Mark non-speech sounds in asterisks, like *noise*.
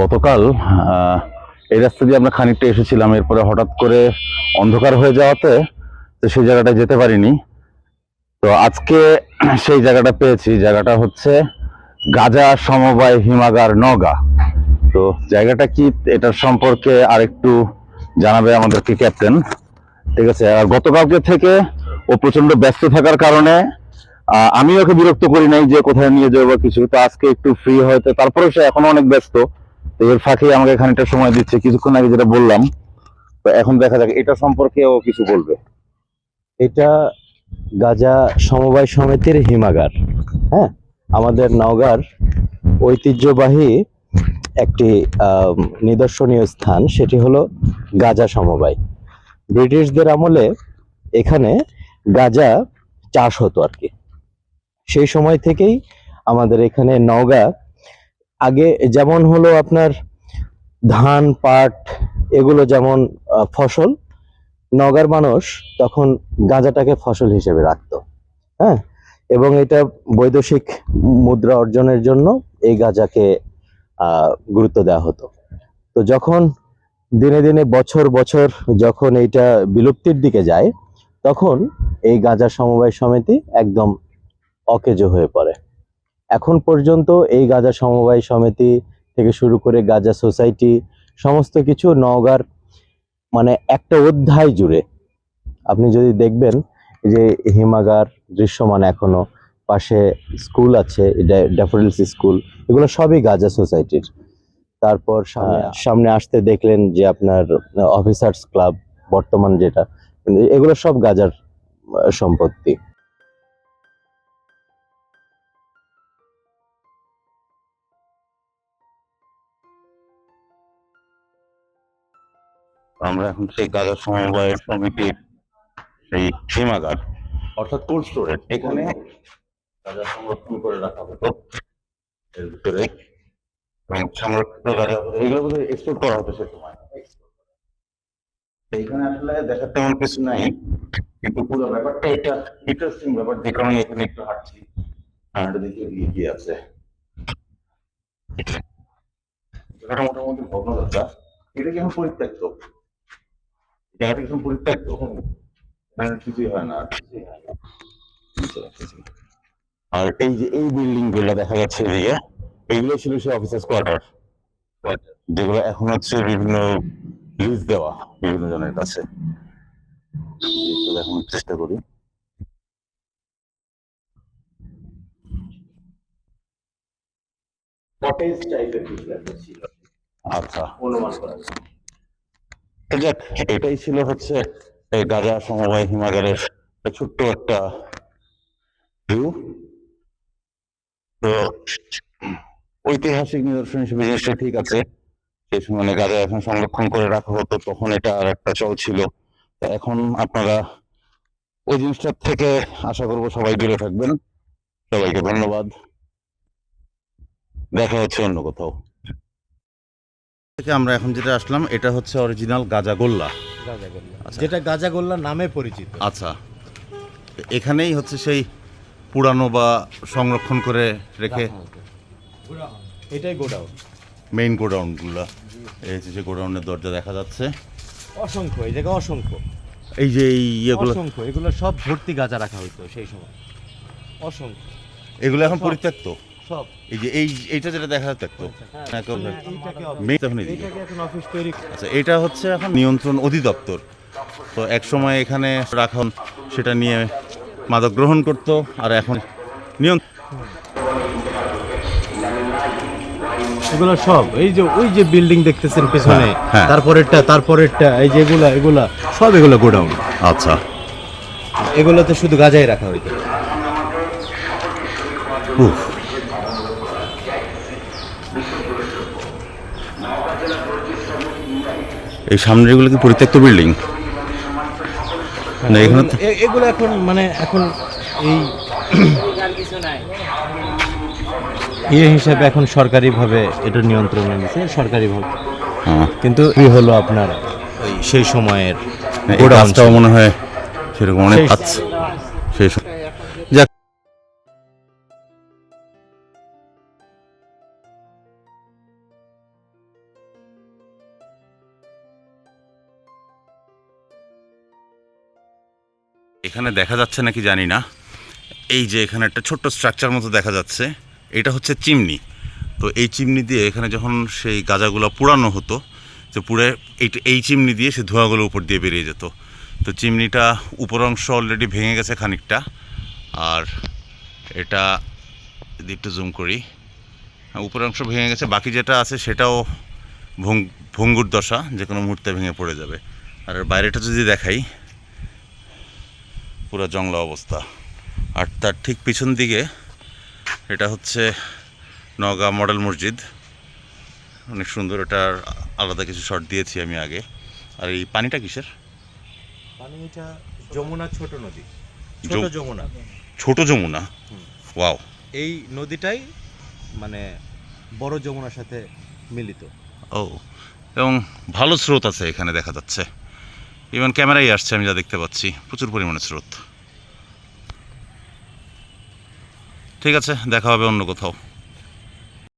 গতকাল এই রাস্তা দিয়ে আমরা খানিকটা এসেছিলাম, এরপরে হঠাৎ করে অন্ধকার হয়ে যাওয়াতে, তো সেই জায়গাটা যেতে পারিনি। তো আজকে *clears throat* সেই জায়গাটা পেয়েছি, জায়গাটা হচ্ছে গাজা সমবায় হিমাগার নগা তো জায়গাটা কি, এটার সম্পর্কে আরেকটু জানাবে আমাদেরকে ক্যাপ্টেন। ঠিক আছে, আর গতকালকে থেকে ও প্রচণ্ড ব্যস্ত থাকার কারণে আমি ওকে বিরক্ত করি নাই যে কোথায় নিয়ে যাব কিছু, তো আজকে একটু ফ্রি হয়তো তারপরে সে এখনও অনেক ব্যস্ত। এর ফাঁকে আমাকে খানিকটা সময় দিচ্ছে। কিছুক্ষণ আগে যেটা বললাম, তো এখন দেখা যাক, এটা সম্পর্কে ও কিছু বলবে। এটা গাজা সমবায় সমিতির হিমাগার হ্যাঁ? আমাদের নওগাঁর ঐতিহ্যবাহী একটি নিদর্শনীয় স্থান, সেটি হলো গাজা সমবায়। ব্রিটিশদের আমলে এখানে গাজা চাষ হতো আর কি। সেই সময় থেকেই আমাদের এখানে নওগাঁ আগে যেমন হলো আপনার ধান, পাট, এগুলো যেমন ফসল, নগার মানুষ তখন গাঁজাটাকে ফসল হিসেবে রাখতো হ্যাঁ? এবং এটা বৈদেশিক মুদ্রা অর্জনের জন্য এই গাঁজাকে গুরুত্ব দেওয়া হতো। তো যখন দিনে দিনে বছর বছর যখন এইটা বিলুপ্তির দিকে যায়, তখন এই গাঁজা সমবায় সমিতি একদম অকেজো হয়ে পড়ে। এখন পর্যন্ত এই গাঁজা সমবায় সমিতি থেকে শুরু করে গাঁজা সোসাইটি সমস্ত কিছু নওগাঁর মানে একটা অধ্যায় জুড়ে। আপনি যদি দেখবেন যে হিমাগার দৃশ্যমান এখনও পাশে স্কুল আছে ড্যাফোডিলস স্কুল এগুলো সবই গাজা সোসাইটির। তারপর সামনে সামনে আসতে দেখলেন যে আপনার অফিসার্স ক্লাব বর্তমান যেটা এগুলো সব গাজার সম্পত্তি। আমরা এখন সেই গাজা সমবায় সমিতির সেই হিমাগার অর্থাৎ কোল্ড স্টোরেজ। এখানে গাজা সংরক্ষণ করে রাখা হতো। এর ভিতরে সংরক্ষিত গাজা এগুলো বোধহয় এক্সপোর্ট করা হতো সে সময়। তো এখানে আসলে দেখার তেমন কিছু নাই, কিন্তু পুরো ব্যাপারটা এটা ইন্টারেস্টিং ব্যাপার, যে কারণে এখানে একটু হাঁটছি। আর দেখি এগিয়ে কি আছে। মোটামুটি ভগ্নদশা এটা কি এখন পরিত্যক্ত? জায়গাটা এখন পরিত্যক্ত কিছুই হয় না আর কিছুই হয় না। আর এই যে এই বিল্ডিংগুলো দেখা যাচ্ছে এদিকে এইগুলো ছিল সে অফিসার্স কোয়ার্টার যেগুলো এখন হচ্ছে বিভিন্ন লিজ দেওয়া বিভিন্ন জনের কাছে। একটু দেখানোর চেষ্টা করি। কটেজ টাইপের কিছু একটা ছিল। আচ্ছা। অনুমান করা যায় এটাই ছিল হচ্ছে এই গাজা সমবায় হিমাগারের একটা ছোট্ট একটা ভিউ তো ঐতিহাসিক নিদর্শন হিসেবে জিনিসটা ঠিক আছে। সেই সময় মানে গাজা এখন সংরক্ষণ করে রাখা হতো তখন এটা আর একটা চল ছিল। এখন আপনারা ওই জিনিসটার থেকে আশা করব সবাই দূরে থাকবেন। সবাইকে ধন্যবাদ। দেখা হচ্ছে অন্য কোথাও। থেকে আমরা এখন যেটা আসলাম এটা হচ্ছে অরিজিনাল গাজা গোল্লা আচ্ছা। যেটা গাজাগোল্লা নামে পরিচিত। আচ্ছা। এখানেই হচ্ছে সেই পুরানো বা সংরক্ষণ করে রেখে এটাই গোডাউন। মেইন গোডাউনগুলো। এই হচ্ছে যে গোডাউনের দরজা দেখা যাচ্ছে। অসংখ্য এই জায়গায় অসংখ্য। এই যে এই ইয়েগুলো অসংখ্য এগুলো সব ভর্তি গাজা রাখা হইতো সেই সময়। অসংখ্য। এগুলো এখন পরিত্যক্ত? এই যে এই এইটা যেটা দেখা যাচ্ছে তো হ্যাঁ, তৈরি আচ্ছা এটা হচ্ছে এখন নিয়ন্ত্রণ অধিদপ্তর। তো এক সময় এখানে রাখন সেটা নিয়ে মাদক গ্রহণ করতো আর এখন নিয়ন্ত্রণ এগুলো সব এই যে ওই যে বিল্ডিং দেখতেছেন পেছনে হ্যাঁ, হ্যাঁ। তারপরেরটা তারপরেরটা এই যে এগুলা এগুলা সব এগুলো গোডাউন। আচ্ছা। এগুলোতে শুধু গাজাই রাখা হইতো। উফ। এই সামনের এগুলো কি পরিত্যক্ত বিল্ডিং? না এখানে এগুলো এখন মানে এখন এই ইয়ে হিসাবে এখন সরকারিভাবে এটা নিয়ন্ত্রণে নিছে সরকারিভাবে। হ্যাঁ। কিন্তু এই হলো আপনার? সেই সময়ের মনে হয় সেরকম অনেক সেই- এখানে দেখা যাচ্ছে নাকি জানি না। এই যে এখানে একটা ছোট্ট স্ট্রাকচার মতো দেখা যাচ্ছে এটা হচ্ছে চিমনি। তো এই চিমনি দিয়ে এখানে যখন সেই গাঁজাগুলো পুরানো হতো যে পুড়ে এই এই চিমনি দিয়ে সে ধোঁয়াগুলো উপর দিয়ে বেরিয়ে যেত। তো চিমনিটা উপর অংশ অলরেডি ভেঙে গেছে খানিকটা। আর এটা যদি একটু জুম করি হ্যাঁ, উপর অংশ ভেঙে গেছে বাকি যেটা আছে সেটাও ভঙ্গ- ভঙ্গুর দশা যে কোনো মুহূর্তে ভেঙে পড়ে যাবে। আর বাইরেটা যদি দেখাই পুরো জংলা অবস্থা। আর তার ঠিক পিছন দিকে এটা হচ্ছে নগাঁ মডেল মসজিদ। অনেক সুন্দর এটার আলাদা কিছু শট দিয়েছি আমি আগে। আর এই পানিটা কিসের? এটা যমুনা ছোট নদী। ছোট যমুনা। ছোট যমুনা? ওয়াও। এই নদীটাই মানে বড় যমুনার সাথে মিলিত। ও এবং ভালো স্রোত আছে এখানে দেখা যাচ্ছে। ইভেন ক্যামেরাই আসছে, আমি যা দেখতে পাচ্ছি। প্রচুর পরিমাণে স্রোত। ঠিক আছে, দেখা হবে অন্য কোথাও।